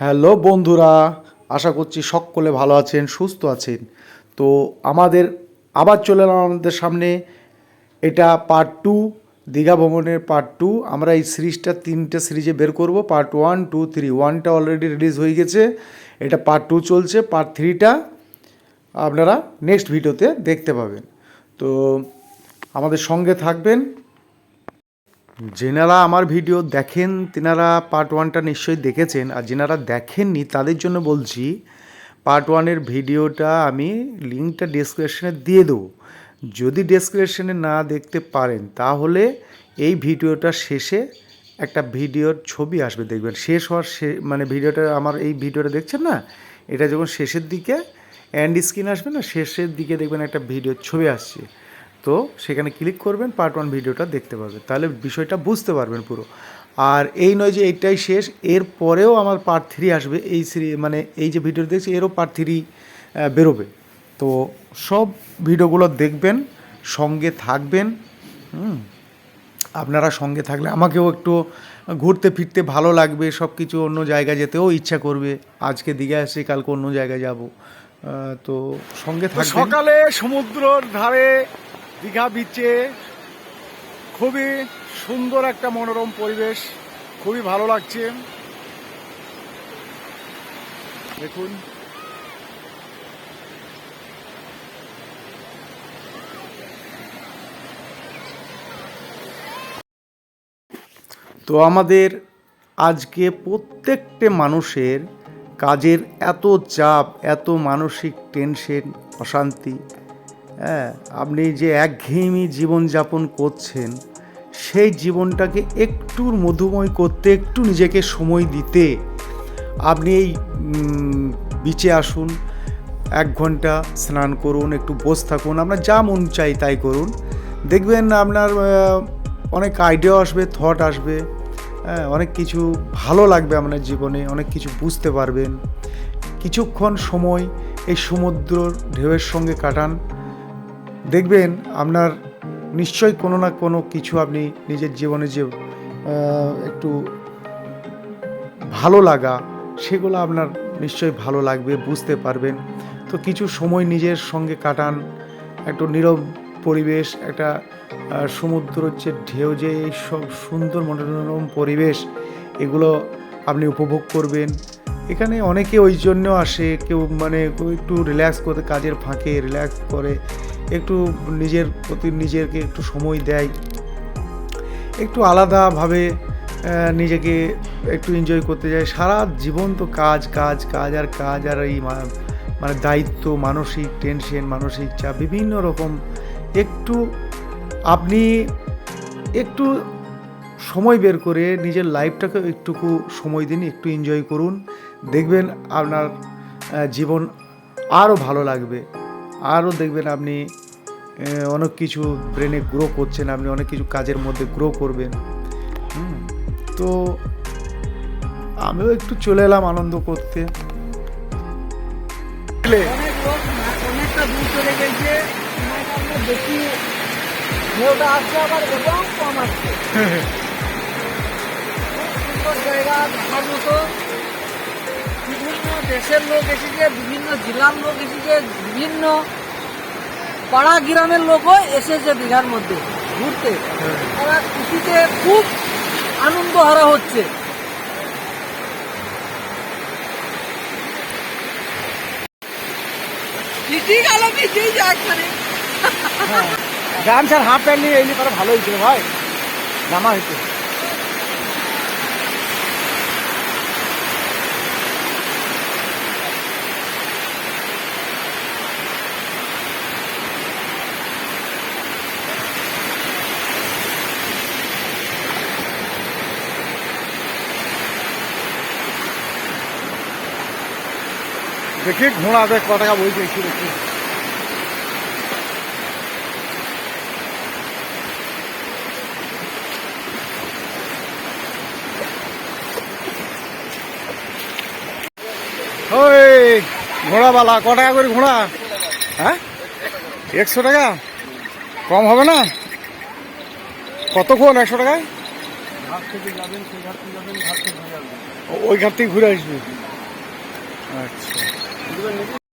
Hello বন্ধুরা, আশা করছি সকলে ভালো আছেন, সুস্থ আছেন। তো আমাদের আবার চলে এলাম আমাদের সামনে। এটা পার্ট টু দীঘা ভ্রমণের পার্ট টু আমরা এই সিরিজটা, তিনটে সিরিজে বের করব। পার্ট ওয়ান টু থ্রি ওয়ানটা অলরেডি রিলিজ হয়ে গেছে। এটা পার্ট টু চলছে পার্ট থ্রিটা আপনারা নেক্সট ভিডিওতে দেখতে পাবেন। তো আমাদের সঙ্গে থাকবেন যেনারা আমার ভিডিও দেখেন, তেনারা পার্ট ওয়ানটা নিশ্চয়ই দেখেছেন। আর যেনারা দেখেননি, তাদের জন্য বলছি পার্ট ওয়ানের ভিডিওটা আমি লিঙ্কটা ডেসক্রিপশনে দিয়ে দেবো। যদি ডেসক্রিপশনে না দেখতে পারেন, তাহলে এই ভিডিওটা শেষে একটা ভিডিওর ছবি আসবে, দেখবেন। শেষ হওয়ার শে মানে ভিডিওটা, আমার এই ভিডিওটা দেখছেন না? এটা যখন শেষের দিকে অ্যান্ড স্ক্রিন আসবে না, শেষের দিকে দেখবেন একটা ভিডিওর ছবি আসছে। তো সেখানে ক্লিক করবেন পার্ট ওয়ান ভিডিওটা দেখতে পাবেন তাহলে বিষয়টা বুঝতে পারবেন পুরো। আর এই নয় যে এইটাই শেষ এর পরেও আমার পার্ট থ্রি আসবে। এই সিরি মানে এই যে ভিডিও দেখছি এরও পার্ট থ্রি বেরোবে। তো সব ভিডিওগুলো দেখবেন সঙ্গে থাকবেন আপনারা সঙ্গে থাকলে আমাকেও একটু ঘুরতে ফিরতে ভালো লাগবে সব কিছু অন্য জায়গায় যেতেও ইচ্ছা করবে। আজকে দীঘা আসছি কালকে অন্য জায়গায় যাব। তো সঙ্গে তো থাকবেন। সকালে সমুদ্রর ধারে দীঘা বিচে খুবই সুন্দর একটা মনোরম পরিবেশ, খুবই ভালো লাগছে। দেখুন। তো আমাদের আজকে প্রত্যেকটা মানুষের কাজের এত চাপ, এত মানসিক টেনশন অশান্তি হ্যাঁ আপনি যে একঘেয়েমি জীবনযাপন করছেন, সেই জীবনটাকে একটু মধুময় করতে, একটু নিজেকে সময় দিতে, আপনি এই বিচে আসুন, এক ঘণ্টা স্নান করুন, একটু বসে থাকুন, আপনার যা মন চাই তাই করুন। দেখবেন আপনার অনেক আইডিয়া আসবে থট আসবে হ্যাঁ অনেক কিছু ভালো লাগবে আপনার জীবনে, অনেক কিছু বুঝতে পারবেন। কিছুক্ষণ সময় এই সমুদ্রর ঢেউয়ের সঙ্গে কাটান দেখবেন আপনার নিশ্চয়ই কোনো না কোনো কিছু আপনি নিজের জীবনে যে একটু ভালো লাগা, সেগুলো আপনার নিশ্চয়ই ভালো লাগবে, বুঝতে পারবেন। তো কিছু সময় নিজের সঙ্গে কাটান, একটু নীরব পরিবেশ, একটা সমুদ্র হচ্ছে ঢেউ যে, এই সব সুন্দর মনোরম পরিবেশ, এগুলো আপনি উপভোগ করবেন। এখানে অনেকে ওই জন্য আসে, কেউ মানে একটু রিল্যাক্স করতে কাজের ফাঁকে রিল্যাক্স করে। একটু নিজের প্রতি নিজেকে একটু সময় দেয়। একটু আলাদাভাবে নিজেকে একটু এনজয় করতে যায়। সারা জীবন তো কাজ কাজ কাজ আর কাজ আর এই মানে দায়িত্ব, মানসিক টেনশন মানসিক চাপ, বিভিন্ন রকম একটু আপনি একটু সময় বের করে নিজের লাইফটাকে একটুকু সময় দিন, একটু এনজয় করুন। দেখবেন আপনার জীবন আরও ভালো লাগবে। আরও দেখবেন আপনি অনেক কিছু ব্রেনে গ্রো করছেন আপনি অনেক কিছু কাজের মধ্যে গ্রো করবেন। তো আমিও একটু চলে এলাম আনন্দ করতে। জায়গা দেশের লোক এসেছে বিভিন্ন জেলার লোক এসেছে বিভিন্ন পাড়া গ্রামের লোকও এসেছে দীঘার মধ্যে ঘুরতে। তারা খুশিতে খুব আনন্দ হারা হচ্ছে। গেল পিটি যায় হাফ প্যান্ট নিয়ে এলি তারা ভালো হয়েছিল ভাই। জামা হইতো। দেখি, ঘোড়া দেখ ক টাকা বই দেখি দেখি। ওই ঘোড়াওয়ালা ক টাকা করে ঘোড়া? হ্যাঁ? একশো টাকা? কম হবে না? কতক্ষণ একশো টাকায় ওই ঘাট থেকে ঘুরে আসবে। আচ্ছা। তো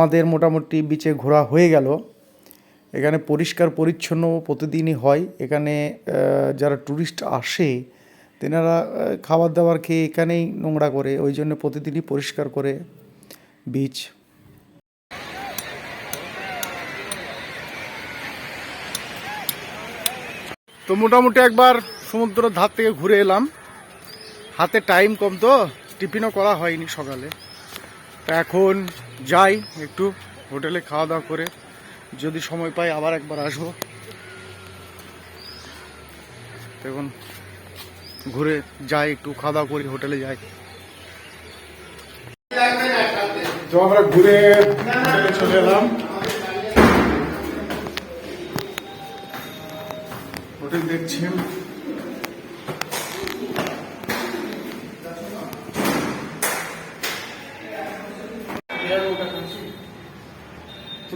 আমাদের মোটামুটি বিচে ঘোরা হয়ে গেল। এখানে পরিষ্কার পরিচ্ছন্ন প্রতিদিনই হয়। এখানে যারা ট্যুরিস্ট আসে, তেনারা খাবার দাবার খেয়ে এখানেই নোংরা করে, ওই জন্য প্রতিদিনই পরিষ্কার করে বিচ তো মোটামুটি একবার সমুদ্র ধার থেকে ঘুরে এলাম। হাতে টাইম কম তো, টিফিনও করা হয়নি সকালে। তা এখন যাই, একটু হোটেলে খাওয়া দাওয়া করে, যদি সময় পাই আবার একবার আসব। এখন ঘুরে যাই, একটু খাওয়া দাওয়া করি, হোটেলে যাই। তো আমরা ঘুরে চলে এলাম। হোটেল দেখছেন।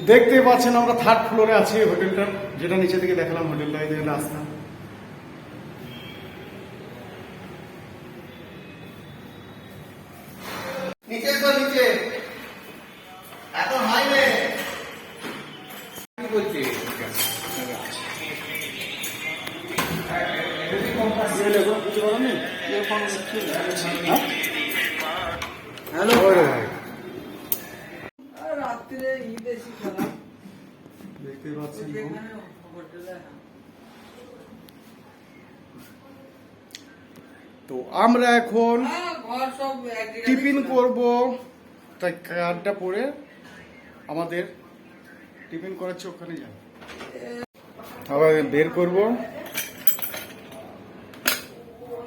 তো দেখতেই পাচ্ছেন আমরা থার্ড ফ্লোরে আছি হোটেলটার যেটা নিচে থেকে দেখালাম হোটেলটা এই দেখেন তো আমরা এখন হ্যাঁ, সব টিফিন করব। তাই কার্ডটা পরে আমাদের টিফিন করাচ্ছে ওখানে যাব আবার বের করব।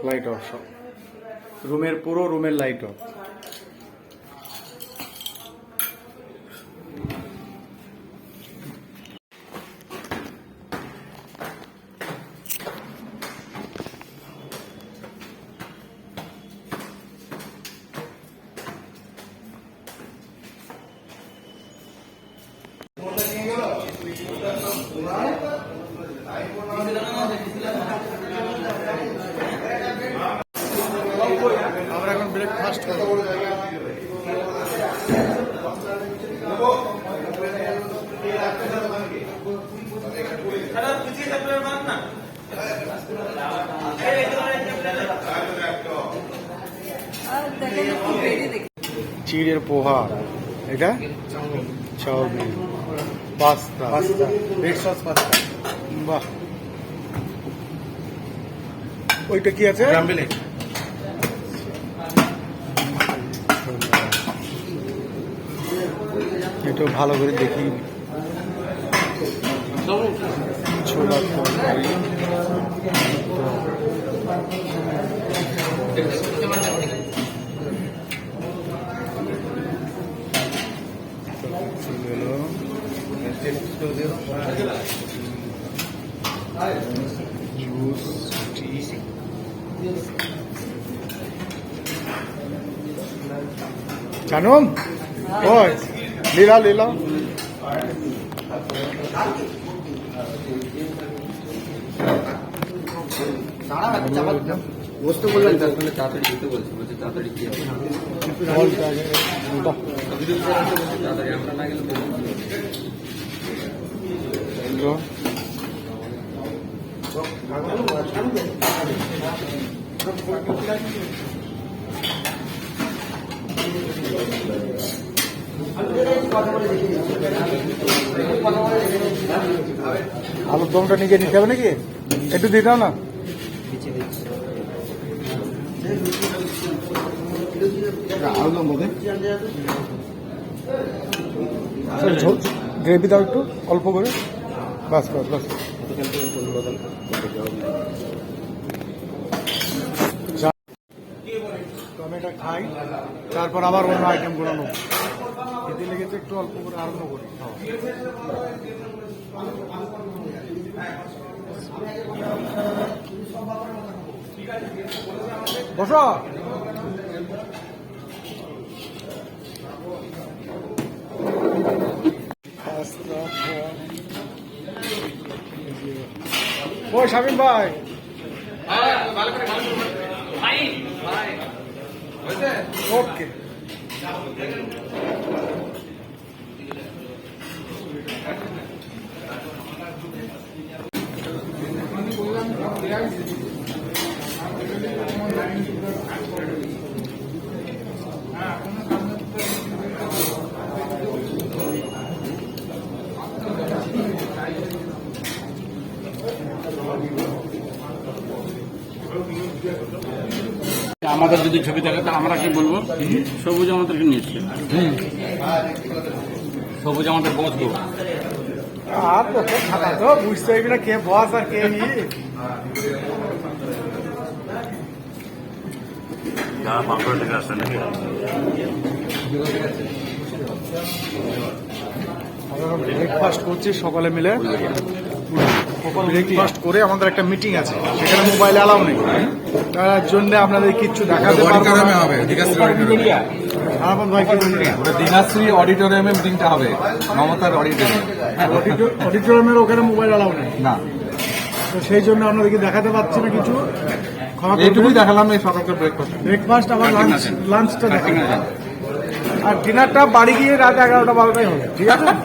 লাইট অফ সব। রুমের পুরো রুমের লাইট অফ চিড়ের পোহা এটা? Chowmein. Pasta. Pasta. Red sauce pasta. বাহ। ওইটা কি আছে? একটু ভালো করে দেখি। ছোলা তরকারি জুস টি জানুম? ওই লীলা লীলা বসতে বললেন তার সঙ্গে তাড়াতাড়ি যেতে বলছি বলছে তাড়াতাড়ি কি হবে ভিডিও করে আসতে বলছে তাড়াতাড়ি আমরা না গেলে বলব না। আলুর দমটা নিজে নিতে হবে নাকি? একটু দিয়ে দাও না। ঝোল গ্রেভি দাও একটু, অল্প করে। বাস বাস বাস। এটা খাই, তারপর আবার অন্য আইটেমগুলো নেব। খেতে লেগেছে একটু অল্প করে আরম্ভ করি। বসো। ও শামিম ভাই। ওকে আমাদের যদি ছবি থাকে তাহলে আমরা কি বলব? সবুজ আমাদেরকে নিয়েছে সবুজ আমাদের বসবো আর তো তো বুঝতে পারবি না কে বস আর কে ব্রেকফাস্ট করছি সকালে মিলে। ব্রেকফাস্ট করে আমাদের একটা মিটিং আছে। সেখানে মোবাইল অ্যালাউ নেই। তার জন্য আপনাদের কিচ্ছু দেখাতে অডিটোরিয়ামে মিটিংটা হবে মমতার অডিটোরিয়াম অডিটোরিয়ামের ওখানে মোবাইল অ্যালাউ নেই। না। তো সেই জন্য আপনাদেরকে দেখাতে পাচ্ছি না কিছু? এইটুকুই দেখালাম এই ব্রেকফাস্ট ব্রেকফাস্ট আবার লাঞ্চ লাঞ্চটা আর ডিনারটা বাড়ি গিয়ে রাত এগারোটা বারোটাই হবে। ঠিক আছে?